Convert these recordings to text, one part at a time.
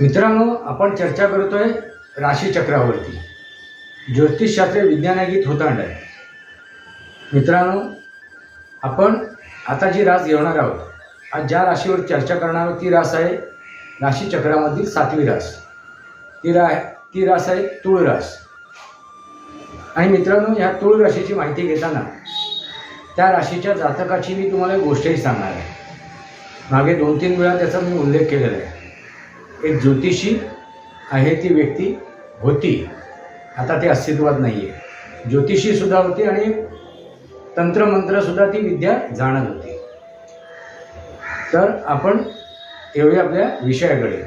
मित्रांनो आपण चर्चा करतोय राशीचक्रावरती. ज्योतिषशास्त्र विज्ञानागीत होतांड आहे. मित्रांनो आपण आता जी रास घेणार आहोत आज ज्या राशीवर चर्चा करणार आहोत ती रास आहे राशीचक्रामधील सातवी रास. ती रा ती रास आहे तुळ रास. आणि मित्रांनो ह्या तुळ राशीची माहिती घेताना त्या राशीच्या जातकाची मी तुम्हाला गोष्टही सांगणार आहे. मागे दोन तीन वेळा त्याचा मी उल्लेख केलेला आहे. एक ज्योतिषी आहे ती व्यक्ती होती. आता ती अस्तित्वात नाही आहे ज्योतिषी सुद्धा होती आणि तंत्रमंत्रसुद्धा ती विद्या जाणत होती. तर आपण येऊया आपल्या विषयाकडे.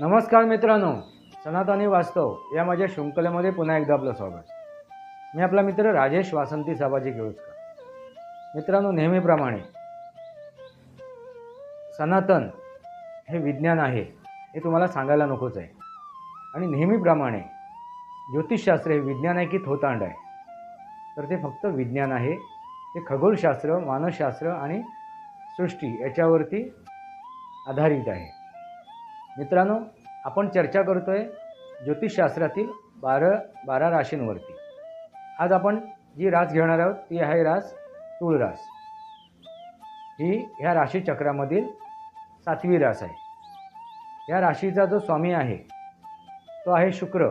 नमस्कार मित्रांनो सनातनी वास्तव या माझ्या शृंखलेमध्ये पुन्हा एकदा आपलं स्वागत. मी आपला मित्र राजेश वासंती साबाजी केळुसकर मित्रांनो नेहमीप्रमाणे सनातन हे विज्ञान आहे हे तुम्हाला सांगायला नकोच आहे. आणि नेहमीप्रमाणे ज्योतिषशास्त्र हे विज्ञान आहे की थोतांड आहे. तर ते फक्त विज्ञान आहे ते खगोलशास्त्र मानसशास्त्र आणि सृष्टी याच्यावरती आधारित आहे. मित्रांनो आपण चर्चा करतो आहे ज्योतिषशास्त्रातील बारा बारा राशींवरती. आज आपण जी रास घेणार आहोत ती आहे रास तुळ रास ही ह्या राशीचक्रामधील सातवी रास आहे. या राशीचा जो स्वामी आहे तो आहे शुक्र.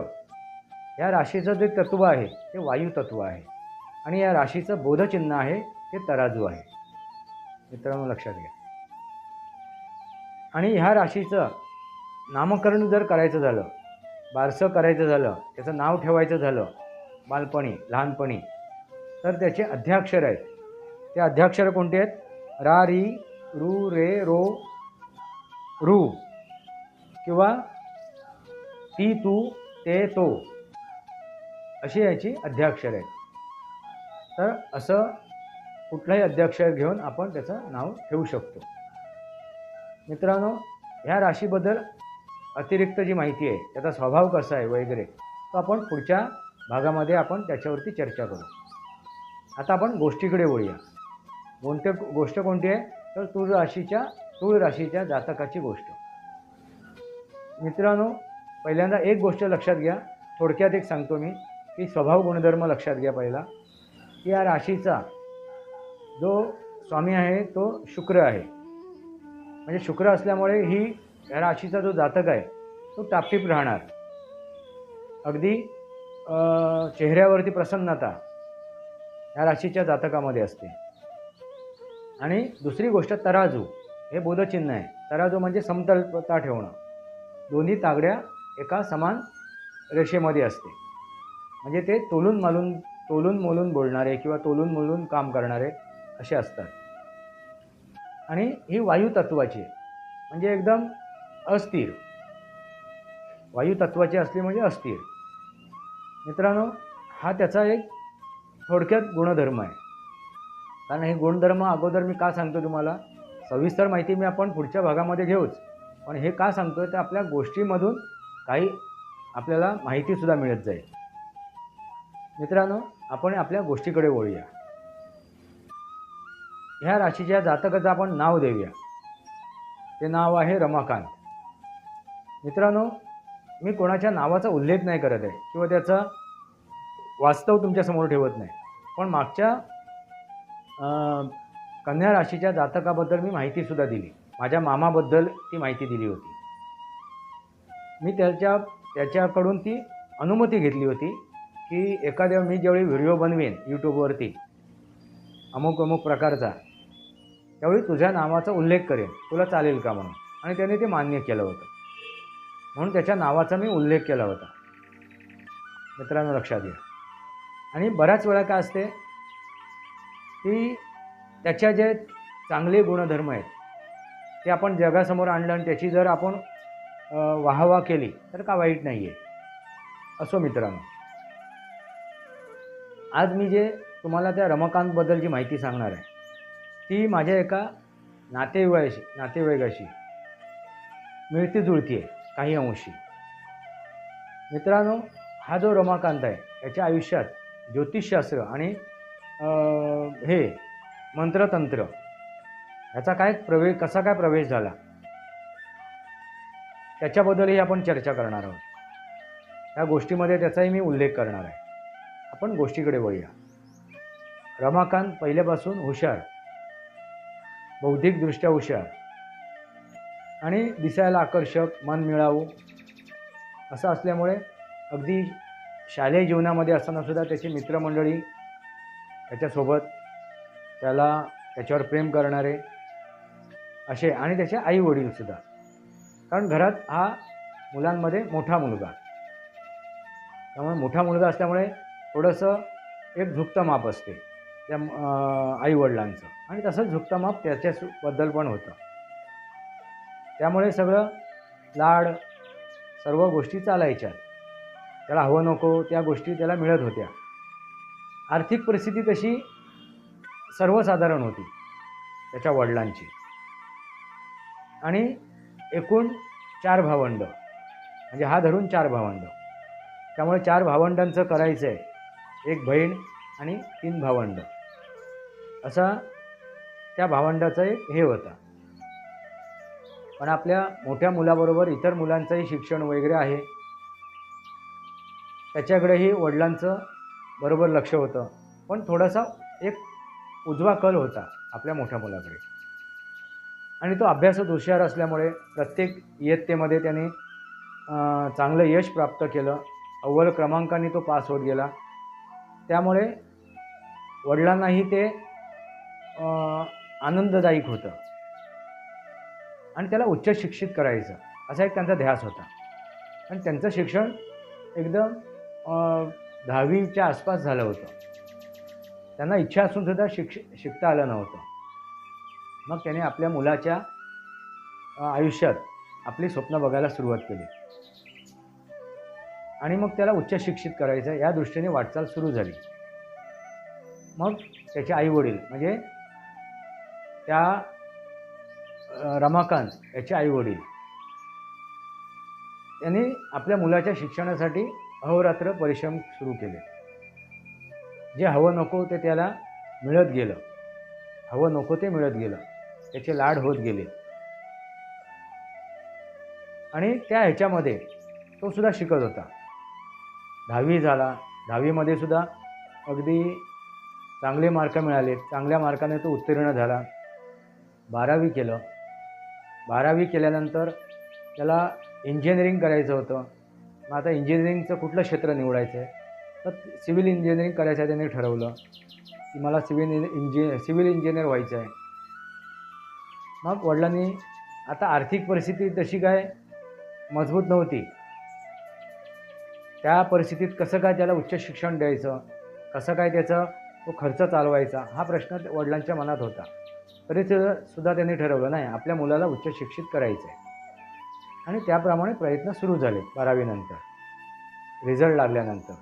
या राशीचं जे तत्व आहे ते वायू तत्व आहे. आणि या राशीचं बोधचिन्ह आहे ते तराजू आहे. मित्रांनो लक्षात घ्या. आणि ह्या राशीचं नामकरण जर करायचं झालं बारसं करायचं झालं त्याचं नाव ठेवायचं झालं बालपणी लहानपणी. तर त्याचे अध्याक्षर आहेत. ते अध्याक्षर कोणते आहेत? रा री रू रे रो रू. किंवा ती तू ते तो. अशी याची अध्याक्षर आहेत. तर असं कुठलंही अध्याक्षर घेऊन आपण त्याचं नाव ठेवू शकतो. मित्रांनो ह्या राशीबद्दल अतिरिक्त जी माहिती आहे त्याचा स्वभाव कसा आहे वगैरे तो आपण पुढच्या भागामध्ये आपण त्याच्यावरती चर्चा करू. आता आपण गोष्टीकडे वळूया. कोणत्या गोष्ट कोणती आहे? तर तूळ राशीच्या तूळ राशीच्या जातकाची गोष्ट. मित्रांनो पहिल्यांदा एक गोष्ट लक्षात घ्या. थोडक्यात एक सांगतो मी की स्वभाव गुणधर्म लक्षात घ्या पहिला. की या राशीचा जो स्वामी आहे तो शुक्र आहे. म्हणजे शुक्र असल्यामुळे ही या राशीचा जो जातक आहे तो टापटीप राहणार. अगदी चेहऱ्यावरती प्रसन्नता या राशीच्या जातकामध्ये असते. आणि दुसरी गोष्ट तराजू हे बोधचिन्ह आहे. तराजू म्हणजे समतलता ठेवणं. दोन्ही तागड्या एका समान रेषेमध्ये असते. म्हणजे ते तोलून मालून तोलून मोलून बोलणारे किंवा तोलून मोलून काम करणारे असे असतात. आणि ही वायुतत्वाची म्हणजे एकदम अस्थिर. वायुतत्वाची असली म्हणजे अस्थिर. मित्रांनो हा त्याचा एक थोडक्यात गुणधर्म आहे. कारण हे गुणधर्म अगोदर मी का सांगतो तुम्हाला? सविस्तर माहिती मी आपण पुढच्या भागामध्ये घेऊच. पण हे का सांगतो तर आपल्या गोष्टीमधून काही आपल्याला माहितीसुद्धा मिळत जाईल. मित्रांनो आपण आपल्या गोष्टीकडे वळूया. ह्या राशीच्या जातकाचं आपण नाव देऊया. ते नाव आहे रमाकांत. मित्रांनो मी कोणाच्या नावाचा उल्लेख नाही करत आहे किंवा त्याचा वास्तव तुमच्यासमोर ठेवत नाही. पण मागच्या कन्या राशीच्या जातकाबद्दल मी माहितीसुद्धा दिली. माझ्या मामाबद्दल ती माहिती दिली होती. मी त्याच्या त्याच्याकडून ती अनुमती घेतली होती की एखाद्या मी ज्यावेळी व्हिडिओ बनवेन यूट्यूबवरती अमुक अमुक प्रकारचा त्यावेळी तुझ्या नावाचा उल्लेख करेन. तुला चालेल का म्हणून? आणि त्याने ते मान्य केलं होतं. म्हणून त्याच्या नावाचा मी उल्लेख केला होता. मित्रांनो लक्षात घ्या. आणि बऱ्याच वेळा काय असते की त्याच्या जे चांगले गुणधर्म आहेत ते आपण जगासमोर आणलं आणि त्याची जर आपण वाहवा केली तर का वाईट नाही आहे असो मित्रांनो. आज मी जे तुम्हाला त्या रमाकांतबद्दलची माहिती सांगणार आहे ती माझ्या एका नातेवाईशी नातेवाईकाशी मिळती जुळती आहे काही अंशी. मित्रांनो हा जो रमाकांत आहे त्याच्या आयुष्यात ज्योतिषशास्त्र आणि हे मंत्रतंत्र. ह्याचा काय प्रवेश कसा काय प्रवेश झाला? त्याच्याबद्दलही आपण चर्चा करणार आहोत. या गोष्टीमध्ये त्याचाही मी उल्लेख करणार आहे. आपण गोष्टीकडे वळूया. रमाकांत पहिल्यापासून हुशार. बौद्धिकदृष्ट्या हुशार. आणि दिसायला आकर्षक मन मिळावू. असं असल्यामुळे अगदी शालेय जीवनामध्ये असताना सुद्धा त्याची मित्रमंडळी त्याच्यासोबत त्याला त्याच्यावर प्रेम करणारे असे आणि त्याचे आई वडीलसुद्धा कारण घरात हा मुलांमध्ये मोठा मुलगा. त्यामुळे मोठा मुलगा असल्यामुळे थोडंसं एक झुकतं माप असते त्या आई वडिलांचं आणि तसंच झुकतं माप त्याच्याबद्दल पण होतं. त्यामुळे सगळं लाड सर्व गोष्टी चालायच्या. त्याला हवं नको त्या गोष्टी त्याला मिळत होत्या. आर्थिक परिस्थिती तशी सर्वसाधारण होती त्याच्या वडिलांची. आणि एकूण चार भावंड म्हणजे हा धरून चार भावंड. त्यामुळे चार भावंडांचं करायचं आहे एक बहीण आणि तीन भावंड. असा त्या भावंडाचं एक हे होता. पण आपल्या मोठ्या मुलाबरोबर इतर मुलांचंही शिक्षण वगैरे आहे. त्याच्याकडेही वडिलांचं बरोबर लक्ष होतं. पण थोडासा एक उजवा कल होता आपल्या मोठ्या मुलाकडे. आणि तो अभ्यासात हुशार असल्यामुळे प्रत्येक इयत्तेमध्ये त्याने चांगलं यश प्राप्त केलं. अव्वल क्रमांकाने तो पास होत गेला. त्यामुळे वडिलांनाही ते आनंददायक होतं. आणि त्याला उच्च शिक्षित करायचं असा एक त्यांचा ध्यास होता. आणि त्यांचं शिक्षण एकदम दहावीच्या आसपास झालं होतं. त्यांना इच्छा असूनसुद्धा शिक्ष शिकता आलं नव्हतं. मग त्याने आपल्या मुलाच्या आयुष्यात आपली स्वप्न बघायला सुरुवात केली. आणि मग त्याला उच्च शिक्षित करायचं या दृष्टीने वाटचाल सुरू झाली. मग त्याचे आईवडील म्हणजे त्या रमाकांत याचे आईवडील त्यांनी आपल्या मुलाच्या शिक्षणासाठी अहोरात्र परिश्रम सुरू केले. जे हवं नको ते त्याला मिळत गेलं. हवं नको ते मिळत गेलं. त्याचे लाड होत गेले. आणि त्या ह्याच्यामध्ये तो सुद्धा शिकत होता. दहावी झाला. दहावीमध्ये सुद्धा अगदी चांगले मार्क मिळाले. चांगल्या मार्काने तो उत्तीर्ण झाला. बारावी केलं. बारावी केल्यानंतर त्याला इंजिनिअरिंग करायचं होतं. मग आता इंजिनिअरिंगचं कुठलं क्षेत्र निवडायचं आहे तर सिव्हिल इंजिनिअरिंग करायचं आहे त्याने ठरवलं की मला सिव्हिल इंजि सिव्हिल इंजिनियर व्हायचं आहे. मग वडिलांनी आता आर्थिक परिस्थिती तशी काय मजबूत नव्हती. त्या परिस्थितीत कसं काय त्याला उच्च शिक्षण द्यायचं? कसं काय त्याचा तो खर्च चालवायचा? हा प्रश्न वडिलांच्या मनात होता. तरी सुद्धा त्यांनी ठरवलं नाही आपल्या मुलाला उच्च शिक्षित करायचं आहे आणि त्याप्रमाणे प्रयत्न सुरू झाले बारावीनंतर रिझल्ट लागल्यानंतर.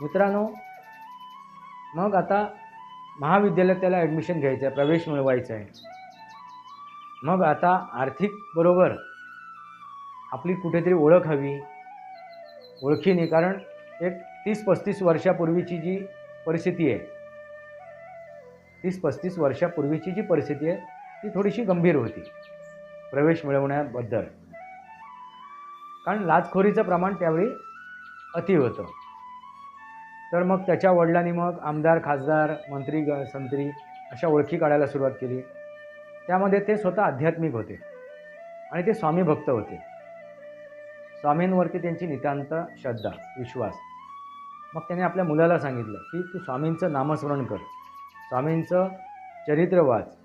मित्रांनो मग आता महाविद्यालयात त्याला ॲडमिशन घ्यायचं आहे प्रवेश मिळवायचा आहे मग आता आर्थिक बरोबर आपली कुठेतरी ओळख हवी ओळखीने कारण एक तीस पस्तीस वर्षापूर्वीची जी परिस्थिती आहे तीस पस्तीस वर्षापूर्वीची जी परिस्थिती आहे ती थोडीशी गंभीर होती. प्रवेश मिळवण्याबद्दल. कारण लाचखोरीचं प्रमाण त्यावेळी अति होतं. तर मग त्याच्या वडिलांनी मग आमदार खासदार मंत्री ग संत्री अशा ओळखी काढायला सुरुवात केली. त्यामध्ये ते स्वतः आध्यात्मिक होते आणि ते स्वामी भक्त होते. स्वामींवरती त्यांची नितांत श्रद्धा विश्वास. मग त्याने आपल्या मुलाला सांगितलं की तू स्वामींचं नामस्मरण कर. स्वामींचं चरित्र वाच.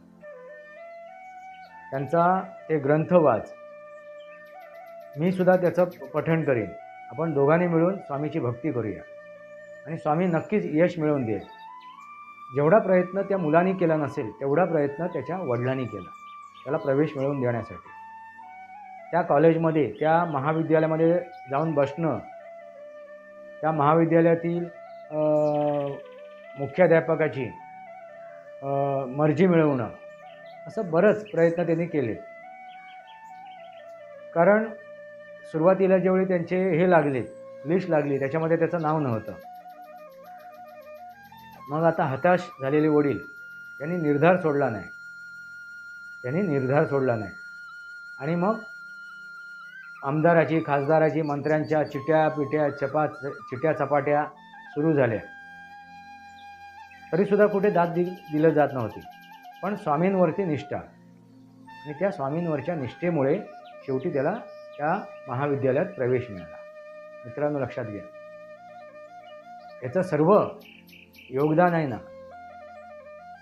त्यांचा ते ग्रंथ वाच. मी सुद्धा त्याचं पठण करीन. आपण दोघांनी मिळून स्वामीची भक्ती करूया. आणि स्वामी नक्कीच यश मिळवून देईल. जेवढा प्रयत्न त्या मुलांनी केला नसेल तेवढा प्रयत्न त्याच्या वडिलांनी केला. त्याला प्रवेश मिळवून देण्यासाठी. त्या कॉलेजमध्ये त्या महाविद्यालयामध्ये जाऊन बसणं त्या महाविद्यालयातील मुख्याध्यापकाची मर्जी मिळवणं असं बरंच प्रयत्न त्यांनी केले. कारण सुरुवातीला जेवढे त्यांचे हे लागले लिस्ट लागली त्याच्यामध्ये त्याचं नाव नव्हतं. मग आता हताश झालेले वडील त्यांनी निर्धार सोडला नाही. त्यांनी निर्धार सोडला नाही. आणि मग आमदाराची खासदाराची मंत्र्यांच्या चिट्या पिट्या चपा चिट्या चपाट्या सुरू झाल्या. तरीसुद्धा कुठे दाद दि दिलं जात नव्हती. पण स्वामींवरती निष्ठा. आणि त्या स्वामींवरच्या निष्ठेमुळे शेवटी त्याला त्या महाविद्यालयात प्रवेश मिळाला. मित्रांनो लक्षात घ्या. याचं सर्व योगदान आहे ना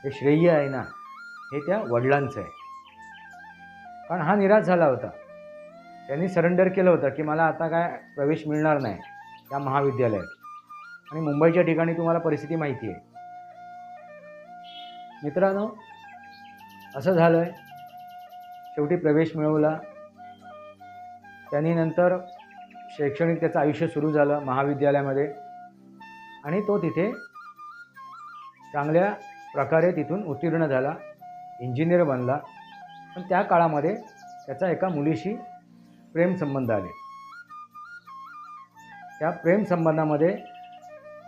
हे श्रेय आहे ना हे त्या वडिलांचं आहे. कारण हा निराश झाला होता. त्यांनी सरेंडर केलं होतं की मला आता काय प्रवेश मिळणार नाही त्या महाविद्यालयात. आणि मुंबईच्या ठिकाणी तुम्हाला परिस्थिती माहिती आहे. मित्रांनो असं झालं आहे शेवटी प्रवेश मिळवला. त्यांनी नंतर शैक्षणिक त्याचं आयुष्य सुरू झालं महाविद्यालयामध्ये. आणि तो तिथे चांगल्या प्रकारे तिथून उत्तीर्ण झाला. इंजिनियर बनला. पण त्या काळामध्ये त्याचा एका मुलीशी प्रेमसंबंध आले. त्या प्रेमसंबंधामध्ये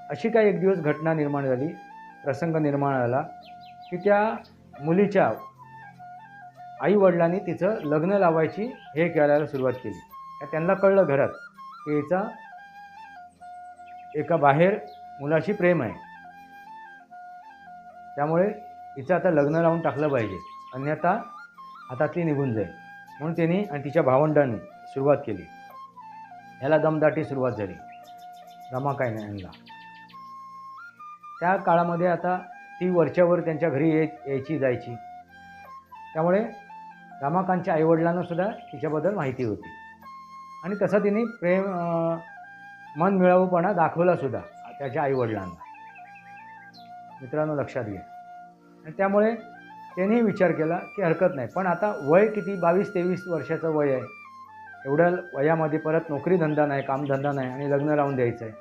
अशी काही एक दिवस घटना निर्माण झाली प्रसंग निर्माण झाला की त्या मुलीच्या आई वडिलांनी तिचं लग्न लावायची हे करायला सुरुवात केली. त्यांना कळलं घरात की हिचा एका बाहेर मुलाशी प्रेम आहे. त्यामुळे हिचं आता लग्न लावून टाकलं पाहिजे. अन्यथा हातातली निघून जाईल. म्हणून त्यांनी आणि तिच्या भावंडांनी सुरुवात केली. ह्याला दमदाटी सुरुवात झाली. रमाकाय यांना त्या काळामध्ये आता ती वरच्यावर त्यांच्या घरी ये यायची जायची. त्यामुळे रमाकांतच्या आईवडिलांनासुद्धा तिच्याबद्दल माहिती होती. आणि तसं तिने प्रेम मन मिळावूपणा दाखवलासुद्धा त्याच्या आईवडिलांना. मित्रांनो लक्षात घ्या. आणि त्यामुळे त्यांनी विचार केला की हरकत नाही. पण आता वय किती? बावीस तेवीस वर्षाचं वय आहे. एवढ्या वयामध्ये परत नोकरी धंदा नाही कामधंदा नाही आणि लग्न लावून द्यायचं आहे.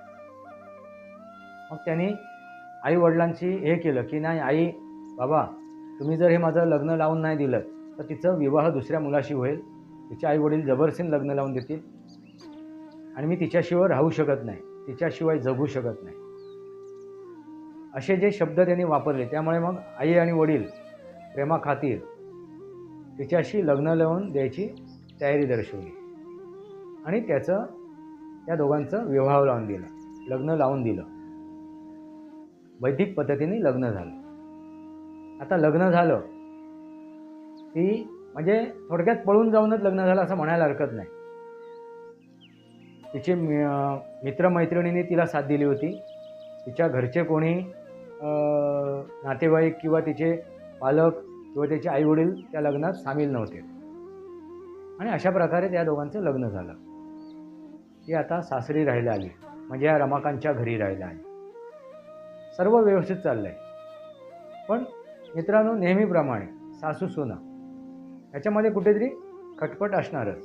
मग त्यांनी आई वडिलांशी हे केलं की नाही आई बाबा तुम्ही जर हे माझं लग्न लावून नाही दिलं तर तिचं विवाह दुसऱ्या मुलाशी होईल. तिचे आई वडील लग्न लावून देतील. आणि मी तिच्याशिवाय राहू शकत नाही. तिच्याशिवाय जगू शकत नाही. असे जे शब्द त्यांनी वापरले त्यामुळे मग आई आणि वडील प्रेमाखातीर तिच्याशी लग्न लावून द्यायची तयारी दर्शवली. आणि त्याचं त्या दोघांचं विवाह लावून दिलं. लग्न लावून दिलं. वैदिक पद्धतीने लग्न झालं. आता लग्न झालं. ती म्हणजे थोडक्यात पळून जाऊनच लग्न झालं असं म्हणायला हरकत नाही. तिचे मित्रमैत्रिणींनी तिला साथ दिली होती. तिच्या घरचे कोणी नातेवाईक किंवा तिचे पालक किंवा त्याचे आईवडील त्या लग्नात सामील नव्हते. आणि अशा प्रकारे त्या दोघांचं लग्न झालं. ती आता सासरी राहायला आली. म्हणजे या रमाकांतच्या घरी राहायला आली. सर्व व्यवस्थित चाललं आहे पण मित्रांनो नेहमीप्रमाणे सासू सुना ह्याच्यामध्ये कुठेतरी खटपट असणारच.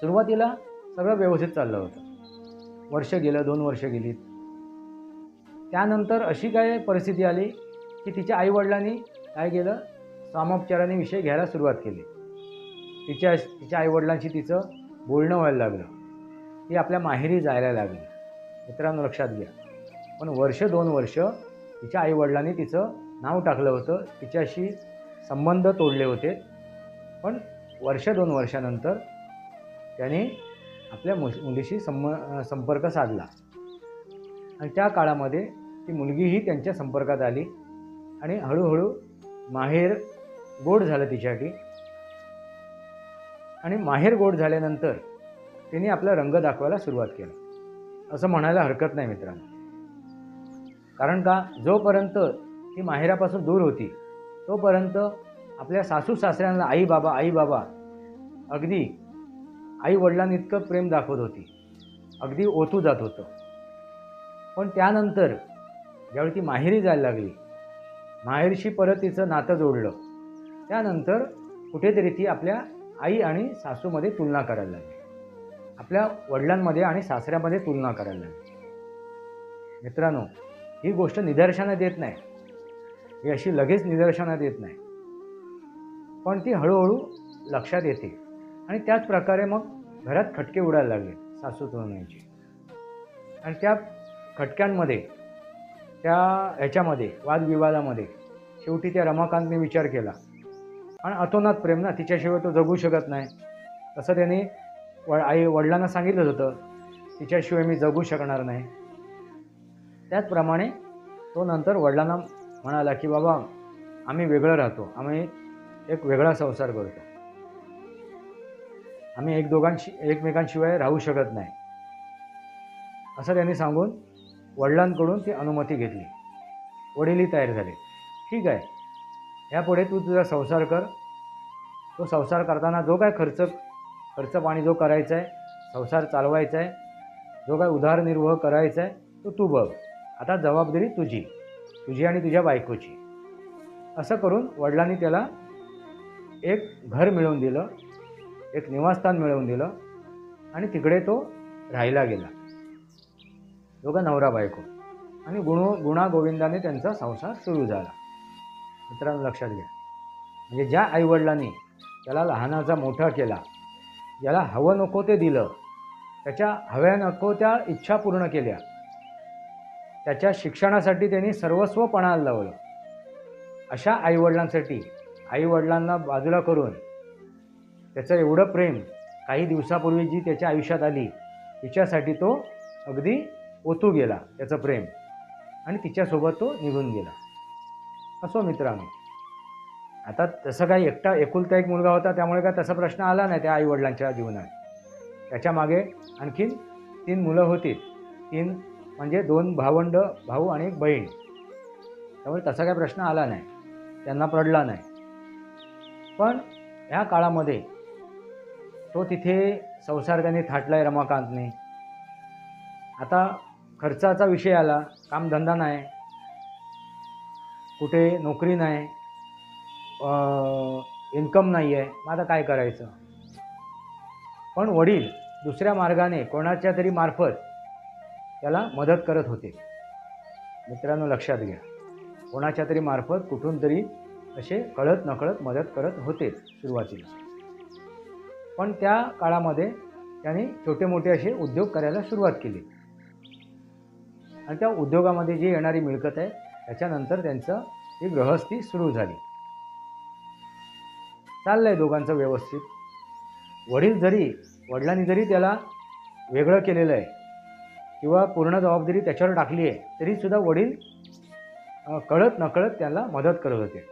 सुरुवातीला सगळं व्यवस्थित चाललं होतं. वर्ष गेलं दोन वर्ष गेली त्यानंतर अशी काय परिस्थिती आली की तिच्या आईवडिलांनी काय केलं? सामोपचाराने विषय घ्यायला सुरुवात केली. तिच्या तिच्या आईवडिलांशी तिचं बोलणं व्हायला लागलं. ती आपल्या माहेरी जायला लागली. मित्रांनो लक्षात घ्या. पण वर्ष दोन वर्ष तिच्या आईवडिलांनी तिचं नाव टाकलं होतं. तिच्याशी संबंध तोडले होते. पण वर्ष दोन वर्षानंतर त्याने आपल्या मु मुलीशी संम संपर्क साधला. आणि त्या काळामध्ये ती मुलगीही त्यांच्या संपर्कात आली आणि हळूहळू माहेर गोड झालं तिच्यासाठी. आणि माहेर गोड झाल्यानंतर तिने आपला रंग दाखवायला सुरुवात केला. असं म्हणायला हरकत नाही मित्रांनो. कारण का? जोपर्यंत ती माहेरापासून दूर होती तोपर्यंत आपल्या सासू सासऱ्यांना आई बाबा आई बाबा अगदी आई वडिलांनी इतकं प्रेम दाखवत होती. अगदी ओतू जात होतं. पण त्यानंतर ज्यावेळी ती माहेरी जायला लागली माहेरशी परत तिचं नातं जोडलं. त्यानंतर कुठेतरी ती आपल्या आई आणि सासूमध्ये तुलना करायला लागली. आपल्या वडिलांमध्ये आणि सासऱ्यामध्ये तुलना करायला लागली. मित्रांनो ही गोष्ट निदर्शनं देत नाही. ही अशी लगेच निदर्शनात येत नाही. पण ती हळूहळू लक्षात येते. आणि त्याच प्रकारे मग घरात खटके उडायला लागले सासू तुळण्याचे आणि त्या खटक्यांमध्ये त्या ह्याच्यामध्ये वादविवादामध्ये शेवटी त्या रमाकांतने विचार केला. आणि अतोनात प्रेम ना तिच्याशिवाय तो जगू शकत नाही. तसं त्याने व आई वडिलांना सांगितलं होतं तिच्याशिवाय मी जगू शकणार नाही. त्याचप्रमाणे तो नंतर वडिलांना म्हणाला की बाबा आम्ही वेगळं राहतो. आम्ही एक वेगळा संसार करतो. आम्ही एक दोघांशी एकमेकांशिवाय राहू शकत नाही. असं त्यांनी सांगून वडिलांकडून ती अनुमती घेतली. वडीलही तयार झाले. ठीक आहे. यापुढे तू तुझा संसार कर. तो संसार करताना जो काय खर्च खर्च पाणी जो करायचा आहे संसार चालवायचा आहे जो काय उदारनिर्वाह करायचा आहे तो तू बघ. आता जबाबदारी तुझी. तुझी आणि तुझ्या बायकोची. असं करून वडिलांनी त्याला एक घर मिळवून दिलं एक निवासस्थान मिळवून दिलं आणि तिकडे तो राहायला गेला. दोघं नवरा बायको आणि गुण गुणागोविंदाने त्यांचा संसार सुरू झाला. मित्रांनो लक्षात घ्या. म्हणजे ज्या आईवडिलांनी त्याला लहानाचा मोठा केला ज्याला हवं नको ते दिलं त्याच्या हव्या नको त्या इच्छा पूर्ण केल्या त्याच्या शिक्षणासाठी त्यांनी सर्वस्व पणाला लावलं. अशा आईवडिलांसाठी आईवडिलांना बाजूला करून त्याचं एवढं प्रेम काही दिवसापूर्वी जी त्याच्या आयुष्यात आली तिच्यासाठी तो अगदी ओतू गेला त्याचं प्रेम. आणि तिच्यासोबत तो निघून गेला. असो मित्रांनो. आता तसं काही एकटा एकुलता एक मुलगा होता त्यामुळे काय तसा प्रश्न आला नाही त्या आईवडिलांच्या जीवनात. त्याच्यामागे आणखीन तीन मुलं होती. तीन म्हणजे दोन भावंड भाऊ आणि एक बहीण. त्यामुळे तसा काही प्रश्न आला नाही. त्यांना पडला नाही. पण ह्या काळामध्ये तो तिथे संसार थाटला आहे रमाकांतने. आता खर्चाचा विषय आला. कामधंदा नाही. कुठे नोकरी नाही. इन्कम नाही आहे मग आता काय करायचं? पण वडील दुसऱ्या मार्गाने कोणाच्या तरी मार्फत त्याला मदत करत होते. मित्रांनो लक्षात घ्या. कोणाच्या तरी मार्फत कुठून तरी असे कळत नकळत मदत करत होते सुरुवातीला. पण त्या काळामध्ये त्यांनी छोटे मोठे असे उद्योग करायला सुरुवात केली. आणि त्या उद्योगामध्ये जी येणारी मिळकत आहे त्याच्यानंतर त्यांचं ही गृहस्थी सुरू झाली. चाललंय दोघांचं व्यवस्थित. वडील जरी वडिलांनी जरी त्याला वेगळं केलेलं आहे किंवा पूर्ण जबाबदारी त्याच्यावर टाकली आहे तरीसुद्धा वडील कळत नकळत त्याला मदत करत होते.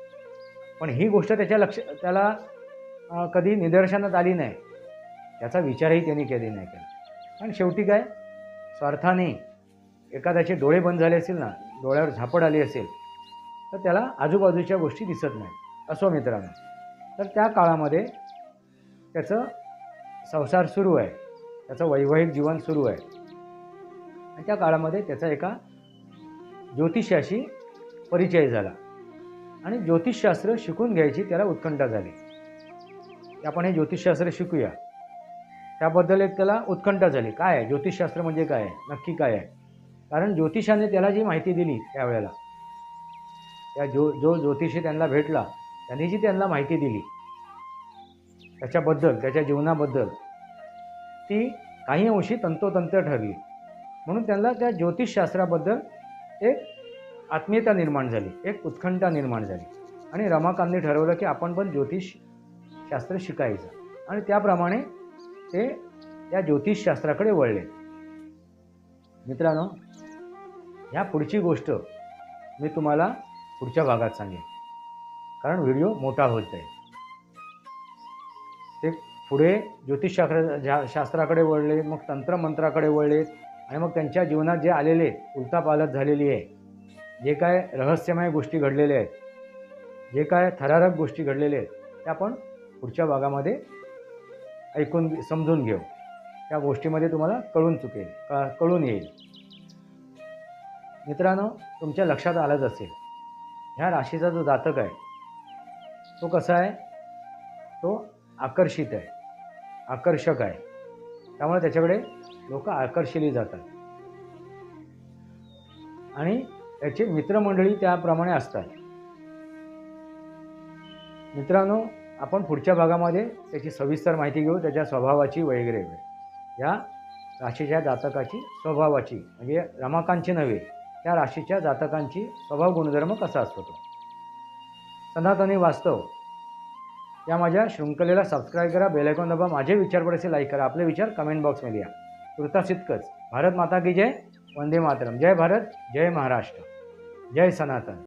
पण ही गोष्ट त्याच्या लक्ष त्याला कधी निदर्शनात आली नाही त्याचा विचारही त्यांनी केले नाही केला. पण शेवटी काय? स्वार्थाने एखाद्याचे डोळे बंद झाले असेल ना डोळ्यावर झापड आली असेल तर त्याला आजूबाजूच्या गोष्टी दिसत नाहीत असो मित्रांनो. तर त्या काळामध्ये त्याचं संसार सुरू आहे त्याचं वैवाहिक जीवन सुरू आहे. आणि त्या काळामध्ये त्याचा एका ज्योतिषाशी परिचय झाला. आणि ज्योतिषशास्त्र शिकून घ्यायची त्याला उत्कंठा झाली. आपण हे ज्योतिषशास्त्र शिकूया. त्याबद्दल एक त्याला उत्कंठा झाली. काय आहे? ज्योतिषशास्त्र म्हणजे काय आहे? नक्की काय आहे? कारण ज्योतिषाने त्याला जी माहिती दिली त्यावेळेला त्या जो जो ज्योतिषी त्यांना भेटला त्यांनी जी त्यांना माहिती दिली त्याच्याबद्दल त्याच्या जीवनाबद्दल ती काही अंशी तंतोतंत ठरली. म्हणून त्यांना त्या ज्योतिषशास्त्राबद्दल एक आत्मीयता निर्माण झाली एक उत्खंठा निर्माण झाली. आणि रमाकांतने ठरवलं की आपण पण ज्योतिषशास्त्र शिकायचं. आणि त्याप्रमाणे ते या ज्योतिषशास्त्राकडे वळले. मित्रांनो ह्या पुढची गोष्ट मी तुम्हाला पुढच्या भागात सांगेन. कारण व्हिडिओ मोठा होत आहे ते पुढे ज्योतिषशास्त्र शास्त्राकडे वळले मग तंत्रमंत्राकडे वळले आणि मग त्यांच्या जीवनात जे आलेले उलतापालत झालेली आहे जे काय रहस्यमय गोष्टी घडलेल्या आहेत जे काय थरारक गोष्टी घडलेल्या आहेत त्या आपण पुढच्या भागामध्ये ऐकून घे- समजून घेऊ. त्या गोष्टीमध्ये तुम्हाला कळून चुकेल क कळून येईल. मित्रांनो तुमच्या लक्षात आलंच असेल ह्या राशीचा जो जातक आहे तो कसा आहे? तो आकर्षित आहे आकर्षक आहे. त्यामुळे त्याच्याकडे लोक आकर्षिली जातात. आणि त्याची मित्रमंडळी त्याप्रमाणे असतात. मित्रांनो आपण पुढच्या भागामध्ये त्याची सविस्तर माहिती घेऊ त्याच्या स्वभावाची वगैरे. या राशीच्या जातकाची स्वभावाची म्हणजे रमाकांची नव्हे त्या राशीच्या जातकांची स्वभाव गुणधर्म कसा असतो तो? सनातनी वास्तव. या माझ्या शृंखलेला सबस्क्राईब करा बेलायकॉन दाबा माझे विचार पडेसे लाईक करा आपले विचार कमेंट बॉक्समध्ये या. तुर्तास इतकंच भारत माता की जय वंदे मातरम. जय भारत जय महाराष्ट्र. जय सनातन.